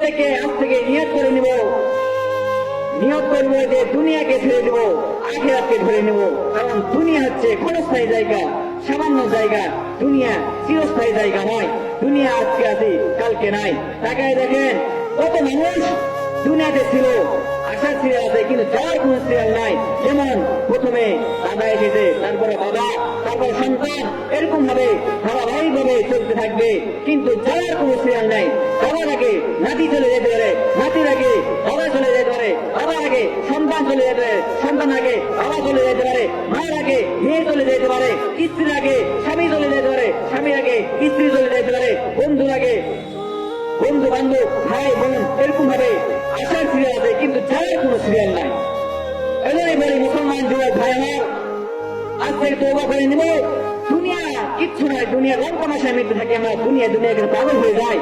প্রত্যেকে আজ থেকে নিয়ত করে নিব। নিয়োগ করব যে দুনিয়াকে ছেড়ে দেবো আখেরাতকে ধরে নেব। কারণ দুনিয়া হচ্ছে ক্ষণস্থায়ী জায়গা, সামান্য জায়গা। দুনিয়া চিরস্থায়ী জায়গা নয়। দুনিয়া আজকে আছে, কালকে নাই। তাকায় দেখেন, কত মানুষ দুনিয়াতে ছিল, আশা সিরিয়াল আছে, কিন্তু যাওয়ার কোন সিরিয়াল নাই। যেমন প্রথমে দাদা এসেছে, তারপরে বাবা, তারপরে সন্তান এরকম ভাবে ধারাবাহিক ভাবে চলতে থাকবে। কিন্তু যাওয়ার কোন সন্তান আগে, বাবা চলে যেতে পারে মায়ের আগে, মেয়ে চলে যেতে পারে, স্ত্রীর আগে, স্বামী চলে যেতে পারে স্বামীর আগে, স্ত্রী চলে যেতে পারে, বন্ধুর আগে। বন্ধু, বান্ধব, ভাই, বোন, এরকম ভাবে আসার সিরিয়াল আছে, কিন্তু যাওয়ার কোনো সিরিয়াল নাই। এজন্যই বলি, মুসলমান যুবক ভাই আমার, আজ থেকে তোবা করে নিব। দুনিয়া কিচ্ছু নয় দুনিয়া রং তামাশায় মৃত্যু থাকে, আমরা দুনিয়া দুনিয়া কিন্তু পাগল হয়ে যায়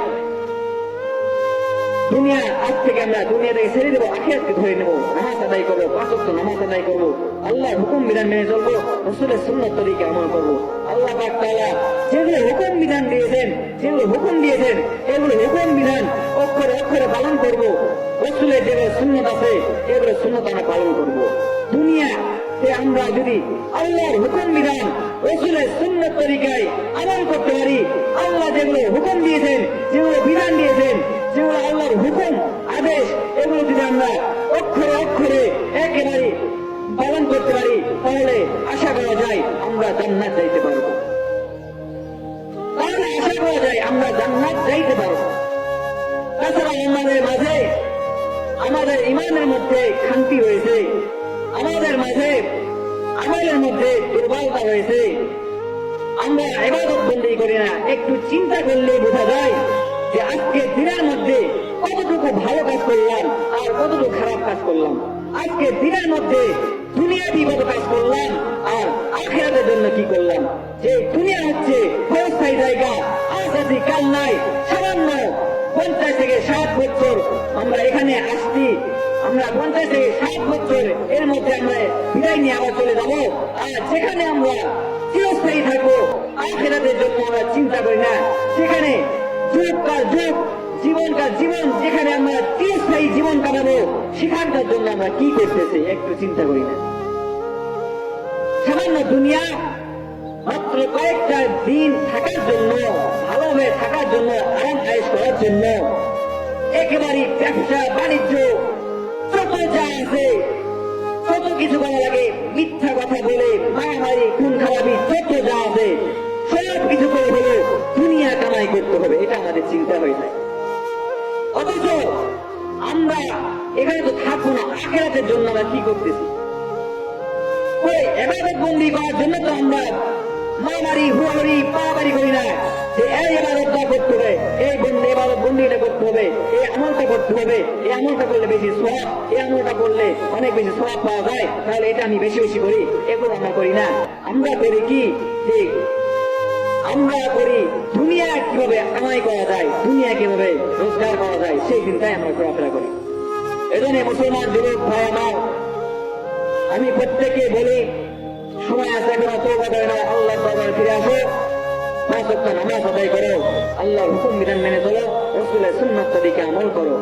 দুনিয়া আজ থেকে আমরা দুনিয়া থেকে ছেড়ে দেবো, আখিরাতকে ধরে নেব। নামাজ আদায় করব পাঁচত্ব নামাজ আদায় করব। আল্লাহ হুকুম বিধান মেনে চলবো, রসুলের সুন্নত তরিকে আমল করব। আল্লাহ পাক তাআলা যেগুলো হুকুম বিধান দিয়েছেন, যেগুলো হুকুম দিয়েছেন এগুলো হুকুম বিধান অক্ষরে পালন করব, রসুলের যেগুলো সুন্নত আছে এগুলো সুন্নত আমরা পালন করব। দুনিয়া যে আমরা যদি আল্লাহর হুকুম বিধান, রসুলের সুন্নত তরিকায় আমল করতে পারি, আল্লাহ যেগুলো হুকুম দিয়েছেন, যেগুলো বিধান দিয়েছেন, যেগুলো আল্লাহর হুকুম, আদেশ, এগুলো যদি আমরা অক্ষরে অক্ষরে একেবারে পালন করতে পারি, তাহলে আশা করা যায় আমরা জান্নাত যাইতে পারব। তাহলে আশা করা যায় আমরা জান্নাত যাইতে পারব। তাছাড়া আমাদের মাঝে, আমাদের ইমানের মধ্যে খান্তি হয়েছে। আমাদের মাঝে আমাদের মধ্যে দুর্বলতা হয়েছে। আমরা এবাদত বন্দি করি না। একটু চিন্তা করলে বোঝা যায় যে আজকে দিনের মধ্যে কতটুকু ভালো কাজ করলাম আর কতটুকু খারাপ কাজ করলাম। আজকে দিনের মধ্যে দুনিয়া বিগত কাজ করলাম আর আখেরাতের জন্য কি করলাম? যে দুনিয়া হচ্ছে ক্ষণস্থায়ী জায়গা, আজ আছি কাল নাই, সামান্য পঞ্চাশ থেকে ষাট বছর আমরা এখানে আসছি। আমরা পঞ্চাশ থেকে ষাট বছর এর মধ্যে আমরা বিদায় নিয়ে আবার চলে যাব। আর যেখানে আমরা চিরস্থায়ী থাকব, আখেরাতের জন্য আমরা চিন্তা করি না। সেখানে যুগ কাল যুগ, জীবন কাল জীবন, যেখানে আমরা চিরস্থায়ী জীবন কাটাবো, সেখানকার জন্য আমরা কি করতেছি একটু চিন্তা করি না। সামান্য দুনিয়া মাত্র কয়েকটা দিন থাকার জন্য ভালোভাবে থাকার জন্য আরাম আয়েস করার জন্য একেবারে ব্যবসা, বাণিজ্য, যত যা আছে কত কিছু করা লাগে, মিথ্যা কথা বলে, মারামারি খুন খারাপি যত যা আছে, সব কিছু করে বলে দুনিয়া কামাই করতে হবে, এটা আমাদের চিন্তা হয়ে যায়। অথচ আমরা এখানে তো থাকব না আখেরাতের জন্য আমরা কি করতেছি? ওই এবাদত বন্দি করার জন্য তো আমরা মারামারি হুয়ারি পাড়াবাড়ি করি না। যে এই এবাদতটা করতে হবে, এই বন্দি এবাদত বন্দিটা করতে হবে, এই আমলটা করতে হবে, এই আমলটা করলে বেশি সব এই আমলটা করলে অনেক বেশি সব পাওয়া যায়, তাহলে এটা আমি বেশি বেশি করি, এগুলো আমরা করি না। আমরা করি কি? যে আমরা করি দুনিয়া কীভাবে কামাই করা যায়, দুনিয়া কীভাবে রোজগার করা যায়, সেই চিন্তায় আমরা ঘোরাফেরা করি। এজন্য মুসলমান যুবক ভাই আমার, আমি প্রত্যেকে বলি সময় আল্লাহর হুকুম বিধান মেনে চলো রসুলের সুন্নত তরিকে আমল করো।